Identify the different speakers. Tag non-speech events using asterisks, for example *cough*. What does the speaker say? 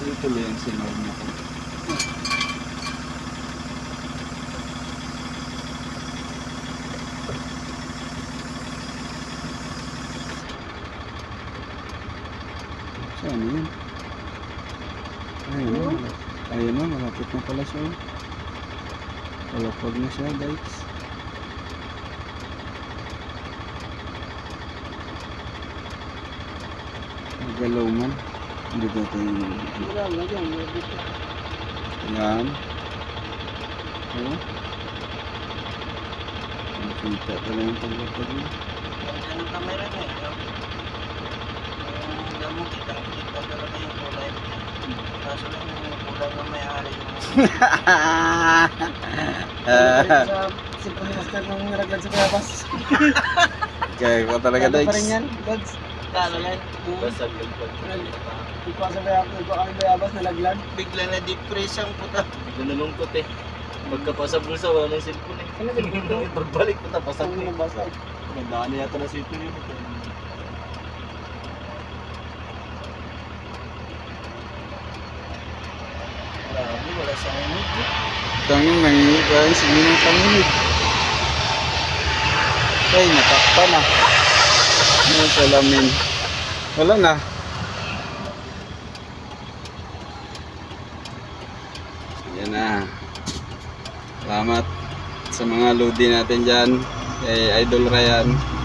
Speaker 1: tuloy ang sinod na to. Saan yun? Ayun na. Ayun na, malapit na pala siya. oh. Palapag na siya guys. Nagalaw man. Hindi ba tayo
Speaker 2: Wala, wala dyan. Wala dito.
Speaker 1: Yan. Oh. Nakita talaga yung paglapag niya.
Speaker 2: Yan ang camera niya. Yung damo kita, kita talaga yung kulay. Kaso lang yung kulay ng may-ari yung... sa Symphony Master nung nilaglag sa Bayabas.
Speaker 1: Kaya ko talaga
Speaker 2: Kano pa
Speaker 1: Dex.
Speaker 2: rin yan, Lods? Kano yan?
Speaker 3: Basag yung
Speaker 2: Hindi ko sa Bayabas, hindi ko kami Bayabas nalaglag. Bigla na depress ang puta.
Speaker 3: Bigla nalungkot eh. Pagkapasa bulsa, wala na yung cellphone eh.
Speaker 2: Ano ba dito? *laughs*
Speaker 3: Pagbalik ko tapos
Speaker 2: Ang nabasag.
Speaker 3: Magandaan na yata na cellphone yun.
Speaker 2: Grabe, wala sa unig.
Speaker 1: Tangin, nangingi pa yung sige ng panginig. Ay, natakpa na. Ano salamin? Wala na. Yan na. Salamat sa mga lodi natin dyan. Kay Idol Ryan.